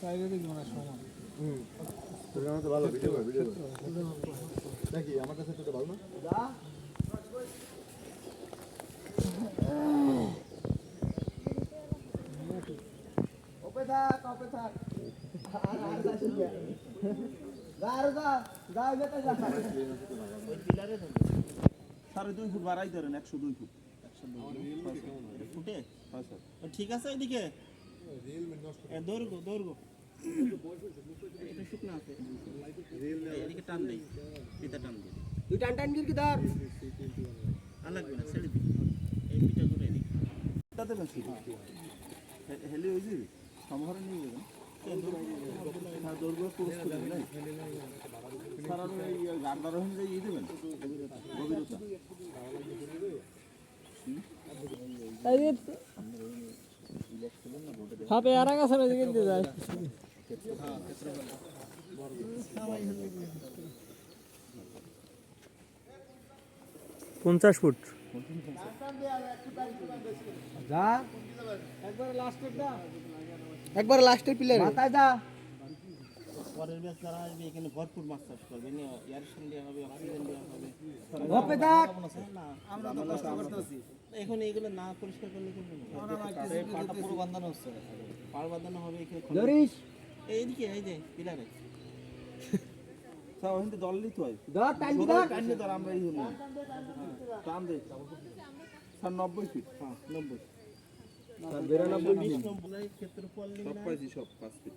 চারিদিক মানে সমান। হুম। তো ভালো ভিডিও ভিডিও নাকি আমার কাছে তো ভালো না? ওপে থাক ওপে থাক। আর আর যা শুনবে যা আর যা যা যেতে যা। সাড়ে দুই ফুট বাড়াই ধরেন একশো দুই ফুট। ফুটে। ঠিক আছে এদিকে। দৈর্ঘ্য দৈর্ঘ্য এটা শুকনো আছে। এদিকে টান দেই পিতা টান দেই। তুই টান টান কি ধর? আর লাগবে না ছেড়ে দিই। এই পিঠা করে এদিকে তাতে বেশি হেলি হয়ে যাবে? সম্ভাবনা নিয়ে যাবেন হ্যাঁ দৈর্ঘ্য পুরুষ করে দেবেন সারা এই গান্ডার অনুযায়ী ইয়ে দেবেন? গভীরতা। সাপে আর গাছ আমি কিনতে যাই পঞ্চাশ ফুট। যা। একবার লাস্টের দা। একবার লাস্টের প্লেয়ার মাথায় যা পরের ব্যাচ যারা আসবে এখানে ভরপুর মাছ চাষ করবে। এয়ারেশন দেওয়া হবে অক্সিজেন দেওয়া হবে। এখন এইগুলো না পরিষ্কার করলে কিন্তু পাটা পুরো বাঁধানো হচ্ছে। পাড় বাঁধানো হবে এখানে খোলা- ধরিস এইদিকে এই যে পিলারে। স্যার ওখানে দল নিতে হয়। ধর টান কি ধর। টান ধর আমরা এই হলো টান দে স্যার নব্বই ফিট হ্যাঁ নব্বই। বিরানব্বই ক্ষেত্রফল সব পাইছি সব পাঁচ ফিট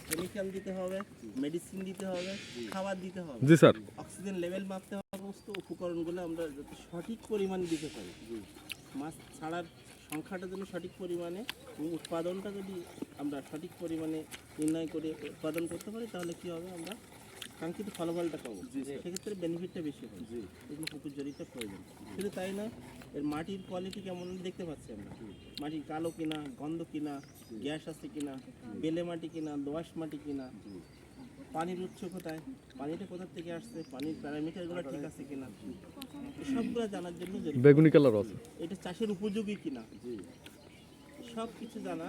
কেমিক্যাল দিতে হবে মেডিসিন দিতে হবে খাবার দিতে হবে। জি স্যার। অক্সিজেন লেভেল মাপতে হবে সমস্ত উপকরণগুলো আমরা যাতে সঠিক পরিমাণে দিতে পারি। মাছ ছাড়ার সংখ্যাটা যেন সঠিক পরিমাণে এবং উৎপাদনটা যদি আমরা সঠিক পরিমাণে নির্ণয় করে উৎপাদন করতে পারি তাহলে কি হবে আমরা কাঙ্ক্ষিত ফলাফলটা পাবো। সেক্ষেত্রে বেনিফিটটা বেশি হবে এগুলো পুকুর জড়িত প্রয়োজন। শুধু তাই না এর মাটির কোয়ালিটি কেমন দেখতে পাচ্ছি আমরা? মাটি কালো কিনা গন্ধ কিনা গ্যাস আছে কিনা বেলে মাটি কিনা দোআঁশ মাটি কিনা পানির উৎস কোথায় পানিটা কোথা থেকে আসছে পানির প্যারামিটারগুলো ঠিক আছে কিনা সবগুলো জানার জন্য জরুরি। বেগুনি কালার আছে। এটা চাষের উপযোগী কিনা? সব কিছু জানা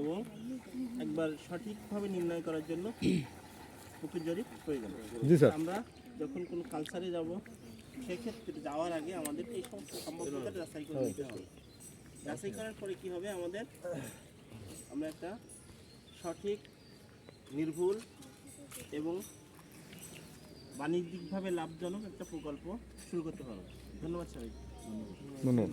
এবং একবার সঠিকভাবে নির্ণয় করার জন্য পুকুর জরিপ প্রয়োজন জি স্যার। আমরা যখন কোনো কালচারে যাব সেক্ষেত্রে যাওয়ার আগে আমাদের এই সমস্ত সম্ভাব্যতা যাচাই করে নিতে হবে। যাচাই করার পরে কি হবে? আমাদের আমরা একটা সঠিক নির্ভুল এবং বাণিজ্যিকভাবে লাভজনক একটা প্রকল্প শুরু করতে পারব। ধন্যবাদ সবাই ধন্যবাদ।